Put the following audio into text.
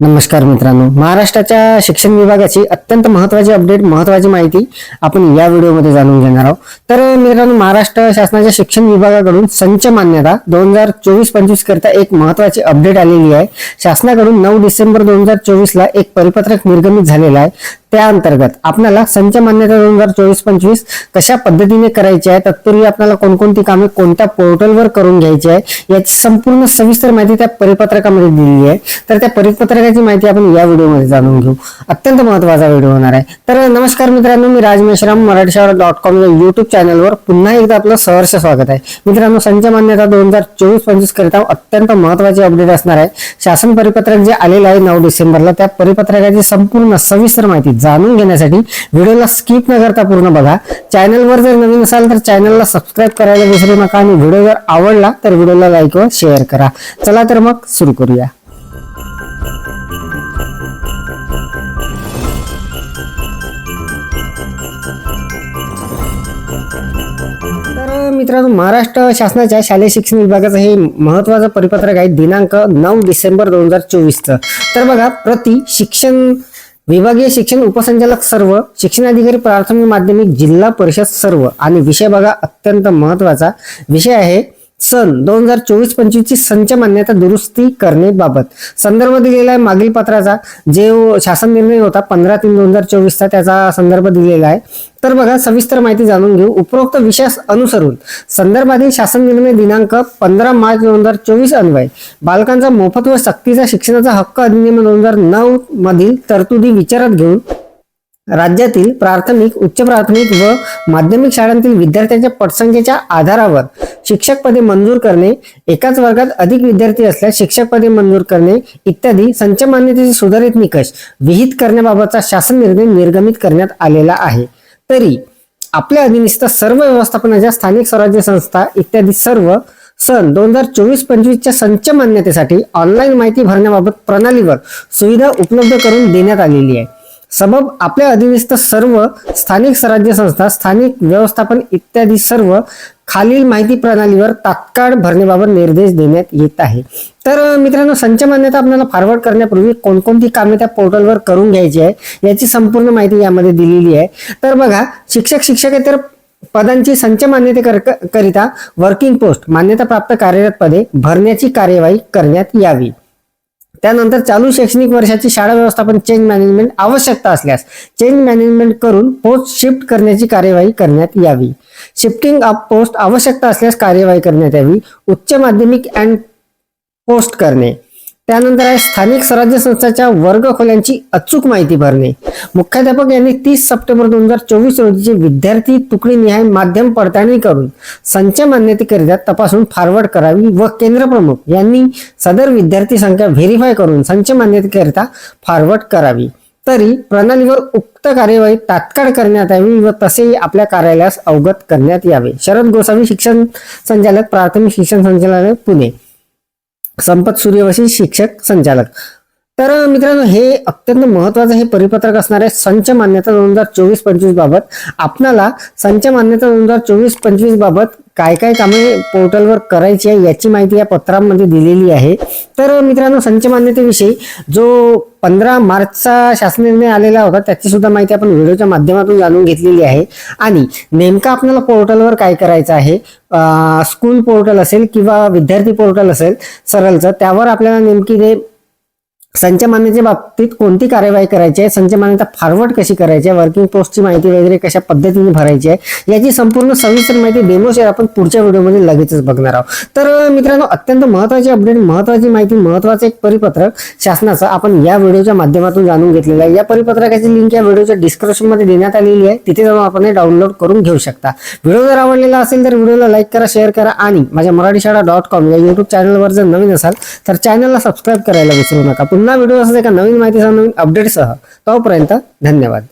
नमस्कार मित्रांनो. महाराष्ट्राच्या शिक्षण विभागाची अत्यंत महत्वाची अपडेट महत्वाची माहिती आपण या व्हिडिओमध्ये जाणून घेणार आहोत. तर मित्रांनो महाराष्ट्र शासनाच्या शिक्षण विभागाकडून संच मान्यता दोन हजार चोवीस पंचवीस करता एक महत्वाची अपडेट आलेली आहे. शासनाकडून नऊ डिसेंबर दोन हजार चोवीस ला एक परिपत्रक निर्गमित झालेला आहे. त्या अंतर्गत आपल्याला संच मान्यता दोन हजार चोवीस पंचवीस कशा पद्धतीने करायची आहे तत्पूर्वी आपल्याला कोणकोणती कामे कोणत्या पोर्टलवर करून घ्यायची आहे याची संपूर्ण सविस्तर माहिती त्या परिपत्रकामध्ये दिलेली आहे. तर त्या परिपत्रकाची माहिती आपण या व्हिडिओमध्ये जाणून घेऊ. अत्यंत महत्त्वाचा व्हिडिओ होणार आहे. तर नमस्कार मित्रांनो मी राज मेश्राम मराठी शाळा डॉट कॉम या युट्यूब चॅनलवर पुन्हा एकदा आपलं सहर्ष स्वागत आहे. मित्रांनो संच मान्यता दोन हजार चोवीस पंचवीस करिता अत्यंत महत्वाची अपडेट असणार आहे. शासन परिपत्रक जे आलेलं आहे नऊ डिसेंबरला त्या परिपत्रकाची संपूर्ण सविस्तर माहिती जाणून घेण्यासाठी व्हिडिओला स्किप न करता पूर्ण बघा. चॅनलवर जर नवीन असाल तर चॅनलला सबस्क्राईब करायला विसरू नका आणि व्हिडिओ जर आवडला तर व्हिडिओला लाईक व शेअर करा. चला तर मग सुरू करूया. तर मित्रांनो महाराष्ट्र शासनाच्या शालेय शिक्षण विभागाचं हे महत्वाचं परिपत्रक आहे दिनांक नऊ डिसेंबर दोन हजार चोवीसचं. तर बघा प्रति शिक्षण विभागीय शिक्षण उपसंचालक सर्व शिक्षणाधिकारी प्राथमिक माध्यमिक जिल्हा परिषद सर्व आणि विषय बघा अत्यंत महत्त्वाचा विषय आहे. सन दोन हजार चोवीस पंचवीस ची संच मान्यता दुरुस्ती करणेबाबत संदर्भ दिलेला आहे मागील पत्राचा. जे शासन निर्णय होता पंधरा तीन दोन हजार चोवीसचा त्याचा संदर्भ दिलेला आहे. तर बघा सविस्तर माहिती जाणून घेऊ. उपरोक्त विषयास अनुसरून संदर्भातील शासन निर्णय दिनांक पंधरा मार्च दोन हजार चोवीस अन्वय. बालकांचा मोफत व सक्तीचा शिक्षणाचा हक्क अधिनियम दोन हजार नऊ मधील तरतुदी विचारात घेऊन राज्यातील प्राथमिक उच्च प्राथमिक व माध्यमिक शाळांतील विद्यार्थ्यांच्या पटसंख्येच्या आधारावर शिक्षक पदे मंजूर करणे एकाच वर्गात अधिक विद्यार्थी असल्यास शिक्षक पदे मंजूर करणे इत्यादी संच मान्यतेचे सुधारित निकष विहित करण्याबाबतचा शासन निर्णय निर्गमित करण्यात आलेला आहे. तरी आपल्या अधिनिस्त सर्व व्यवस्थापनाच्या स्थानिक स्वराज्य संस्था इत्यादी सर्व सन दोन हजार चोवीस पंचवीसच्या संच मान्यतेसाठी ऑनलाईन माहिती भरण्याबाबत प्रणालीवर सुविधा उपलब्ध करून देण्यात आलेली आहे. सबब आपल्या अधीनस्थ सर्व स्थानिक स्वराज्य संस्था स्थानिक व्यवस्थापन इत्यादी सर्व खालील माहिती प्रणालीवर तात्काळ भरण्याबाबत निर्देश देण्यात येत आहे. तर मित्रांनो संच मान्यता आपल्याला फॉरवर्ड करण्यापूर्वी कोणकोणती कामे त्या पोर्टलवर करून घ्यायची आहे याची संपूर्ण माहिती यामध्ये दिलेली आहे. तर बघा शिक्षक शिक्षकेतर पदांची संच मान्यते करिता वर्किंग पोस्ट मान्यता प्राप्त कार्यरत पदे भरण्याची कार्यवाही करण्यात यावी. त्यानंतर चालू शैक्षणिक वर्षाची शाळा व्यवस्थापन चेंज मॅनेजमेंट आवश्यकता असल्यास चेंज मॅनेजमेंट करून पोस्ट शिफ्ट करण्याची कार्यवाही करण्यात यावी. शिफ्टिंग अप पोस्ट आवश्यकता असल्यास कार्यवाही करण्यात यावी. उच्च माध्यमिक अँड पोस्ट करणे. त्यानंतर आहे स्थानिक स्वराज्य संस्थाच्या वर्गखोल्यांची अचूक माहिती भरणे. मुख्याध्यापक यांनी तीस सप्टेंबर दोन हजार चोवीस रोजीचे विद्यार्थी तुकडीनिहाय माध्यम पडताळणी करून संच मान्यतेकरिता तपासून फॉरवर्ड करावी व केंद्र प्रमुख यांनी सदर विद्यार्थी संख्या व्हेरीफाय करून संच मान्यतेकरिता फॉरवर्ड करावी. तरी प्रणालीवर उक्त कार्यवाही तात्काळ करण्यात यावी व तसेही आपल्या कार्यालयास अवगत करण्यात यावे. शरद गोसावी शिक्षण संचालक प्राथमिक शिक्षण संचालनालय पुणे. संपत सूर्यवंशी शिक्षक संचालक. तर मित्रांनो हे अत्यंत महत्वाचं हे परिपत्रक असणार आहे संच मान्यता दोन हजार चोवीस पंचवीस बाबत. आपणाला संच मान्यता दोन हजार चोवीस पंचवीस बाबत काय काय कामे पोर्टलवर करायची आहे याची माहिती या पत्रामध्ये दिलेली आहे. तर मित्रांनो संच मान्यतेविषयी जो पंधरा मार्चचा शासन निर्णय आलेला होता त्याची सुद्धा माहिती आपण व्हिडिओच्या माध्यमातून जाणून घेतलेली आहे. आणि नेमका आपल्याला पोर्टलवर काय करायचं आहे? स्कूल पोर्टल असेल किंवा विद्यार्थी पोर्टल असेल सरळचं त्यावर आपल्याला नेमकी ते संच बाबतीत कोणती कार्यवाही करायची आहे? संच मान्यता फॉरवर्ड कशी करायची आहे? वर्किंग पोस्टची माहिती वगैरे कशा पद्धतीने भरायची आहे? याची संपूर्ण सविस्तर माहिती डेमो शेअर आपण पुढच्या व्हिडिओमध्ये लगेचच बघणार आहोत. तर मित्रांनो अत्यंत महत्वाची अपडेट महत्वाची माहिती महत्वाचं एक परिपत्रक शासनाचं आपण या व्हिडिओच्या माध्यमातून जाणून घेतलेलं आहे. या परिपत्रकाची लिंक या व्हिडिओच्या डिस्क्रिप्शनमध्ये देण्यात आलेली आहे. तिथे जाऊन आपण हे डाउनलोड करून घेऊ शकता. व्हिडिओ जर आवडलेला असेल तर व्हिडिओला लाईक करा शेअर करा आणि माझ्या मराठी शाळा डॉट कॉम या युट्यूब चॅनलवर जर नवीन असाल तर चॅनलला सबस्क्राईब करायला विसरू नका. पुन्हा व्हिडिओ असं एका नवीन माहितीसह नवीन अपडेटसह तोपर्यंत धन्यवाद.